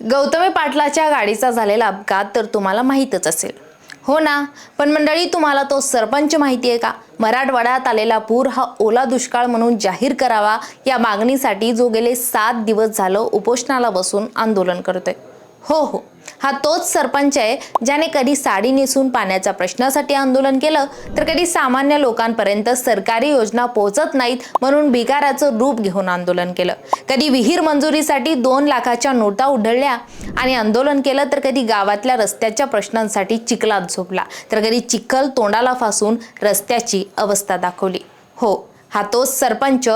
गौतमी पाटलाच्या गाडीचा झालेला अपघात तर तुम्हाला माहीतच असेल. हो ना पण मंडळी तुम्हाला तो सरपंच माहिती आहे का? मराठवाड्यात आलेला पूर हा ओला दुष्काळ म्हणून जाहीर करावा या मागणीसाठी जो गेले सात दिवस झालं उपोषणाला बसून आंदोलन करतोय. हो हो. हा तोच सरपंच आहे ज्याने कधी साडी नेसून पाण्याच्या प्रश्नासाठी आंदोलन केलं तर कधी सामान्य लोकांपर्यंत सरकारी योजना पोहोचत नाहीत म्हणून भिकाराचं रूप घेऊन आंदोलन केलं. कधी विहीर मंजुरीसाठी दोन लाखाच्या नोटा उधळल्या आणि आंदोलन केलं तर कधी गावातल्या रस्त्याच्या प्रश्नांसाठी चिखलात झोपला तर कधी चिखल तोंडाला फासून रस्त्याची अवस्था दाखवली. हो हा तोच सरपंच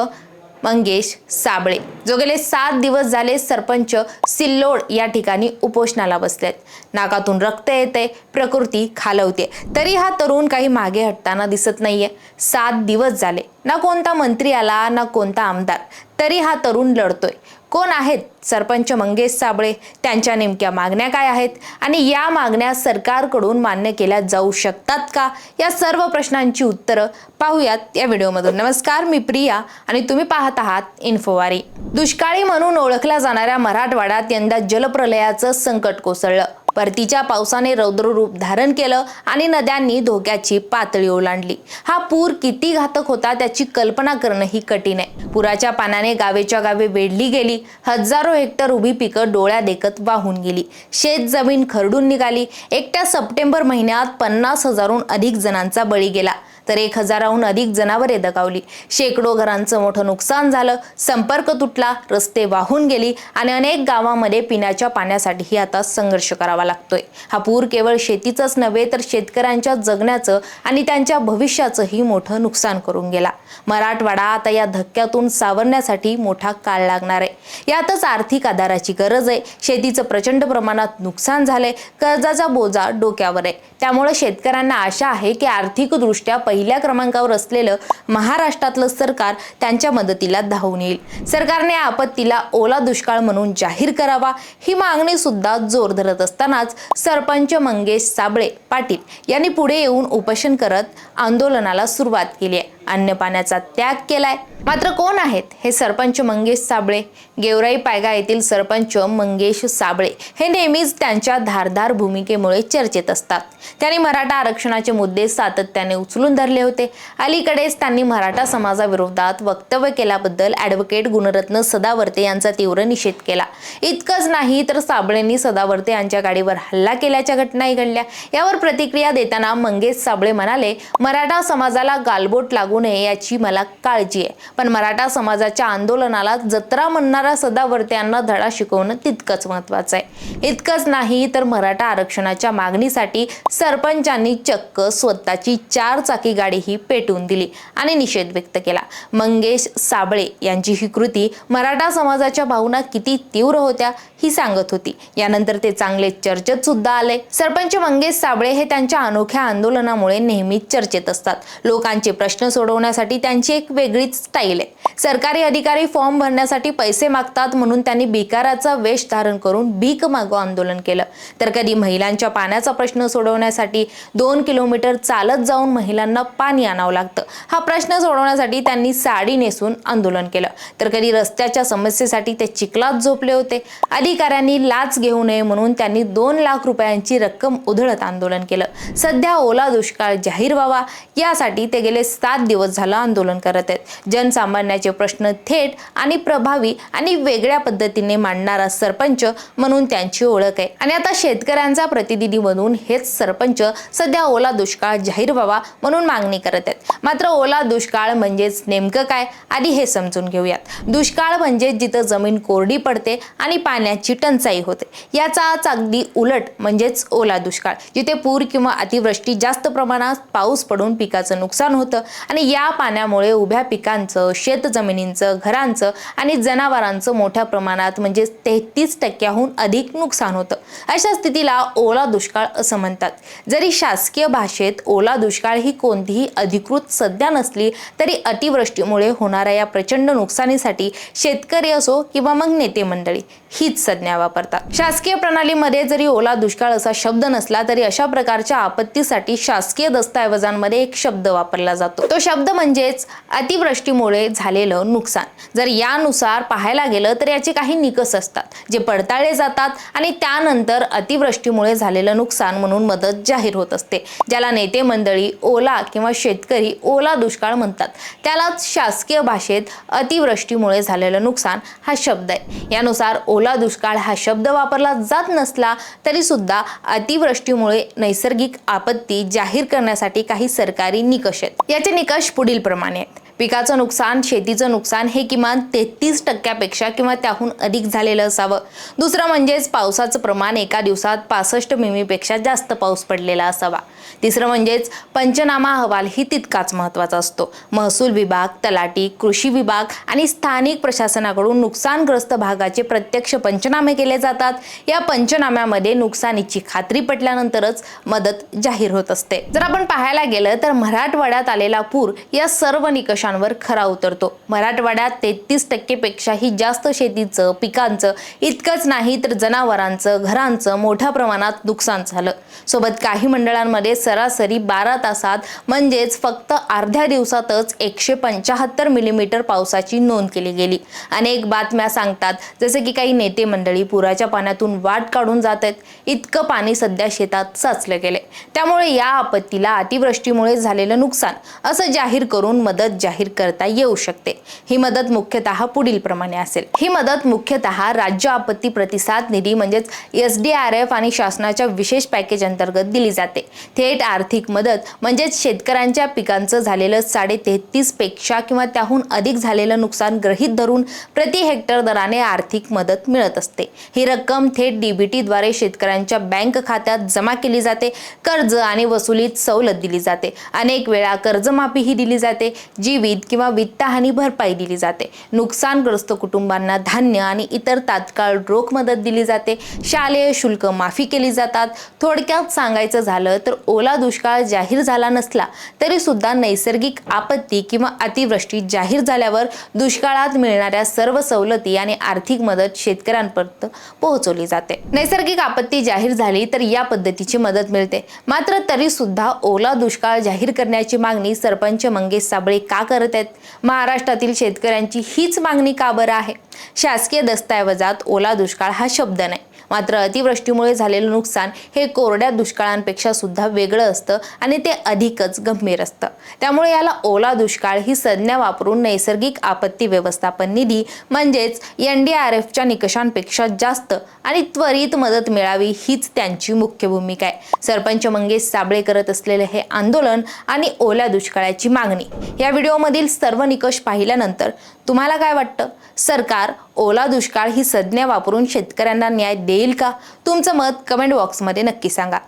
मंगेश साबळे. जो गेले सात दिवस झाले सरपंच सिल्लोड या ठिकाणी उपोषणाला बसलेत. नाकातून रक्त येते प्रकृती खालवते. तरी हा तरुण काही मागे हटताना दिसत नाहीये. सात दिवस झाले. ना कोणता मंत्री आला ना कोणता आमदार. तरी हा तरुण लढतोय. कोण आहेत सरपंच मंगेश साबळे? त्यांच्या नेमक्या मागण्या काय आहेत? आणि या मागण्या सरकारकडून मान्य केल्या जाऊ शकतात का? या सर्व प्रश्नांची उत्तरं पाहूयात या व्हिडिओमधून. नमस्कार मी प्रिया आणि तुम्ही पाहत आहात इन्फोवारी. दुष्काळी म्हणून ओळखल्या जाणाऱ्या मराठवाड्यात यंदा जलप्रलयाचं संकट कोसळलं. परतीच्या पावसाने रौद्ररूप धारण केलं आणि नद्यांनी धोक्याची पातळी ओलांडली. हा पूर किती घातक होता त्याची कल्पना करणंही कठीण आहे. पुराच्या पाण्याने गावेच्या गावे वेढली गेली. हजारो हेक्टर उभी पिकं डोळ्या देखत वाहून गेली. शेत जमीन खरडून निघाली. एकट्या सप्टेंबर महिन्यात पन्नास हजारहून अधिक जणांचा बळी गेला. तर एक हजाराहून अधिक जनावरे दगावली. शेकडो घरांचं मोठं नुकसान झालं. संपर्क तुटला रस्ते वाहून गेली आणि अनेक गावांमध्ये पिण्याच्या पाण्यासाठीही आता संघर्ष करावा लागतोय. हा पूर केवळ शेतीचंच नव्हे तर शेतकऱ्यांच्या जगण्याचं आणि त्यांच्या भविष्याचंही मोठं नुकसान करून गेला. मराठवाडा आता या धक्क्यातून सावरण्यासाठी मोठा काळ लागणार आहे. यातच आर्थिक आधाराची गरज आहे. शेतीचं प्रचंड प्रमाणात नुकसान झालंय. कर्जाचा बोजा डोक्यावर आहे. त्यामुळे शेतकऱ्यांना आशा आहे की आर्थिकदृष्ट्या पहिल्या क्रमांकावर असलेलं महाराष्ट्रातलं सरकार त्यांच्या मदतीला धावून येईल. सरकारने या आपत्तीला ओला दुष्काळ म्हणून जाहीर करावा ही मागणी सुद्धा जोर धरत असतानाच सरपंच मंगेश साबळे पाटील यांनी पुढे येऊन उपोषण करत आंदोलनाला सुरुवात केली आहे. अन्न पाण्याचा त्याग केलाय. मात्र कोण आहेत? हे सरपंच मंगेश साबळे. गेवराई पायगा येथील सरपंच मंगेश साबळे हे नेहमीच त्यांच्या धारधार भूमिकेमुळे चर्चेत असतात. त्यांनी मराठा आरक्षणाचे मुद्दे सातत्याने उचलून धरले होते. अलीकडेच त्यांनी मराठा समाजाविरोधात वक्तव्य केल्याबद्दल ॲडव्होकेट गुणरत्न सदावर्ते यांचा तीव्र निषेध केला. इतकंच नाही तर साबळेंनी सदावर्ते यांच्या गाडीवर हल्ला केल्याच्या घटनाही घडल्या. यावर प्रतिक्रिया देताना मंगेश साबळे म्हणाले मराठा समाजाला गालबोट लागू नये याची मला काळजी आहे. पण मराठा समाजाच्या आंदोलनाला जत्रा म्हणणाऱ्या सदावर्त्यांना धडा शिकवणं तितकंच महत्वाचं आहे. इतकंच नाही तर मराठा आरक्षणाच्या मागणीसाठी सरपंचांनी चक्क स्वतःची चार चाकी गाडीही पेटवून दिली आणि निषेध व्यक्त केला. मंगेश साबळे यांची ही कृती मराठा समाजाच्या भावना किती तीव्र होत्या ही सांगत होती. यानंतर ते चांगले चर्चेत सुद्धा आले. सरपंच मंगेश साबळे हे त्यांच्या अनोख्या आंदोलनामुळे नेहमीच चर्चेत असतात. लोकांचे प्रश्न सोडवण्यासाठी त्यांची एक वेगळीच स्टाईल आहे. सरकारी अधिकारी फॉर्म भरण्यासाठी पैसे मागतात म्हणून त्यांनी भिकाराचा वेश धारण करून भीक मागो आंदोलन केलं. तर कधी महिलांच्या पाण्याचा प्रश्न सोडवण्यासाठी दोन किलोमीटर चालत जाऊन महिलांना पाणी आणावं लागतं. हा प्रश्न सोडवण्यासाठी त्यांनी साडी नेसून आंदोलन केलं. तर कधी रस्त्याच्या समस्येसाठी ते चिखलात झोपले होते. अधिकाऱ्यांनी लाच घेऊ नये म्हणून त्यांनी दोन लाख रुपयांची रक्कम उधळत आंदोलन केलं. सध्या ओला दुष्काळ जाहीर व्हावा यासाठी ते गेले सात दिवस झालं आंदोलन करत आहेत. जनसामान्याचे प्रश्न थेट आणि प्रभावी आणि वेगळ्या पद्धतीने मांडणारा सरपंच म्हणून त्यांची ओळख आहे. आणि आता शेतकऱ्यांचा प्रतिनिधी म्हणून हेच सरपंच सध्या ओला दुष्काळ जाहीर व्हावा म्हणून मागणी करत आहेत. मात्र ओला दुष्काळ म्हणजेच नेमकं काय? आधी हे समजून घेऊयात. दुष्काळ म्हणजे जिथं जमीन कोरडी पडते आणि पाण्याची टंचाई होते. याचाच अगदी उलट म्हणजेच ओला दुष्काळ जिथे पूर किंवा अतिवृष्टी जास्त प्रमाणात पाऊस पडून पिकाचं नुकसान होतं आणि या पाण्यामुळे उभ्या पिकांचं शेतजमिनींचं घरांचं आणि जनावरांचं मोठ्या प्रमाणात म्हणजे तेहतीस टक्क्याहून अधिक नुकसान होतं. अशा स्थितीला ओला दुष्काळ असं म्हणतात. जरी शासकीय भाषेत ओला दुष्काळ ही कोणतीही अधिकृत सध्या नसली तरी अतिवृष्टीमुळे होणाऱ्या या प्रचंड नुकसानीसाठी शेतकरी असो किंवा मग नेते मंडळी हीच संज्ञा वापरतात. शासकीय प्रणालीमध्ये जरी ओला दुष्काळ असा शब्द नसला तरी अशा प्रकारच्या आपत्तीसाठी शासकीय दस्तऐवजांमध्ये एक शब्द वापरला जातो. तो शब्द म्हणजेच अतिवृष्टीमुळे झालेलं नुकसान. जर यानुसार पाहायला गेलं तर याचे काही निकष असतात जे पडताळले जातात आणि त्यानंतर अतिवृष्टीमुळे झालेलं नुकसान म्हणून मदत जाहीर होत असते. ज्याला नेते मंडळी ओला किंवा शेतकरी ओला दुष्काळ म्हणतात त्यालाच शासकीय भाषेत अतिवृष्टीमुळे झालेलं नुकसान हा शब्द आहे. यानुसार ओला दुष्काळ हा शब्द वापरला जात नसला तरी सुद्धा अतिवृष्टीमुळे नैसर्गिक आपत्ती जाहीर करण्यासाठी काही सरकारी निकष आहेत. याचे निकष पुढील प्रमाणे आहेत पिकाचं नुकसान शेतीचं नुकसान हे किमान तेहतीस टक्क्यापेक्षा किंवा त्याहून अधिक झालेलं असावं. दुसरं म्हणजेच पावसाचं प्रमाण एका दिवसात पासष्ट मिमीपेक्षा जास्त पाऊस पडलेला असावा. तिसरं म्हणजेच पंचनामा अहवाल ही तितकाच महत्त्वाचा असतो. महसूल विभाग तलाटी कृषी विभाग आणि स्थानिक प्रशासनाकडून नुकसानग्रस्त भागाचे प्रत्यक्ष पंचनामे केले जातात. या पंचनाम्यामध्ये नुकसानीची खात्री पटल्यानंतरच मदत जाहीर होत असते. जर आपण पाहायला गेलं तर मराठवाड्यात आलेला पूर या सर्व पिकांवर खरा उतरतो. मराठवाड्यात तेहतीस टक्केपेक्षाही जास्त शेतीचं पिकांचं इतकंच नाही तर जनावरांचं घरांचं मोठ्या प्रमाणात नुकसान झालं. सोबत काही मंडळांमध्ये सरासरी बारा तासात म्हणजेच फक्त अर्ध्या दिवसातच एकशे पंचाहत्तर मिलीमीटर पावसाची नोंद केली गेली. अनेक बातम्या सांगतात जसे की काही नेते मंडळी पुराच्या पाण्यातून वाट काढून जात आहेत. इतकं पाणी सध्या शेतात साचलं गेले त्यामुळे या आपत्तीला अतिवृष्टीमुळे झालेलं नुकसान असं जाहीर करून मदत जाहीर करता येऊ शकते. ही मदत मुख्यतः पुढील प्रमाणे असेल. ही मदत मुख्यतः राज्य आपत्ती प्रतिसाद निधी म्हणजेच एस डी आर एफ आणि शासनाच्या विशेष पॅकेज अंतर्गत दिली जाते. थेट आर्थिक मदत म्हणजेच शेतकऱ्यांच्या पिकांचं झालेलं साडे तेहतीसपेक्षा किंवा त्याहून अधिक झालेलं नुकसान गृहीत धरून प्रति हेक्टर दराने आर्थिक मदत मिळत असते. ही रक्कम थेट डीबीटीद्वारे शेतकऱ्यांच्या बँक खात्यात जमा केली जाते. कर्ज आणि वसुलीत सवलत दिली जाते. अनेक वेळा कर्जमाफीही दिली जाते जी जीवित किंवा वित्तहानी भरपाई दिली जाते. नुकसानग्रस्त कुटुंबांना धान्य आणि इतर तात्काळ रोख मदत दिली जाते. शालेय शुल्क माफी केली जातात. थोडक्यात सांगायचं झालं तर ओला दुष्काळ जाहीर झाला नसला तरी सुद्धा नैसर्गिक आपत्ती किंवा अतिवृष्टी जाहीर झाल्यावर दुष्काळात मिळणाऱ्या सर्व सवलती आणि आर्थिक मदत शेतकऱ्यांपर्यंत पोहोचवली जाते. नैसर्गिक आपत्ती जाहीर झाली तर या पद्धतीची मदत मिळते. मात्र तरी सुद्धा ओला दुष्काळ जाहीर करण्याची मागणी सरपंच मंगेश साबळे का करत आहेत. महाराष्ट्रातील शेतकऱ्यांची हीच मागणी का बरं आहे? शासकीय दस्तऐवजात ओला दुष्काळ हा शब्द नाही. मात्र अतिवृष्टीमुळे झालेलं नुकसान हे कोरड्या दुष्काळांपेक्षा सुद्धा वेगळं असतं आणि ते अधिकच गंभीर असतं. त्यामुळे याला ओला दुष्काळ ही संज्ञा वापरून नैसर्गिक आपत्ती व्यवस्थापन निधी म्हणजेच एन डी आर एफच्या निकषांपेक्षा जास्त आणि त्वरित मदत मिळावी हीच त्यांची मुख्य भूमिका आहे. सरपंच मंगेश साबळे करत असलेले हे आंदोलन आणि ओल्या दुष्काळाची मागणी या व्हिडिओमधील सर्व निकष पाहिल्यानंतर तुम्हाला काय वाटतं? सरकार ओला दुष्काळ ही संज्ञा वापरून शेतकऱ्यांना न्याय देईल का? तुमचं मत कमेंट बॉक्समध्ये नक्की सांगा.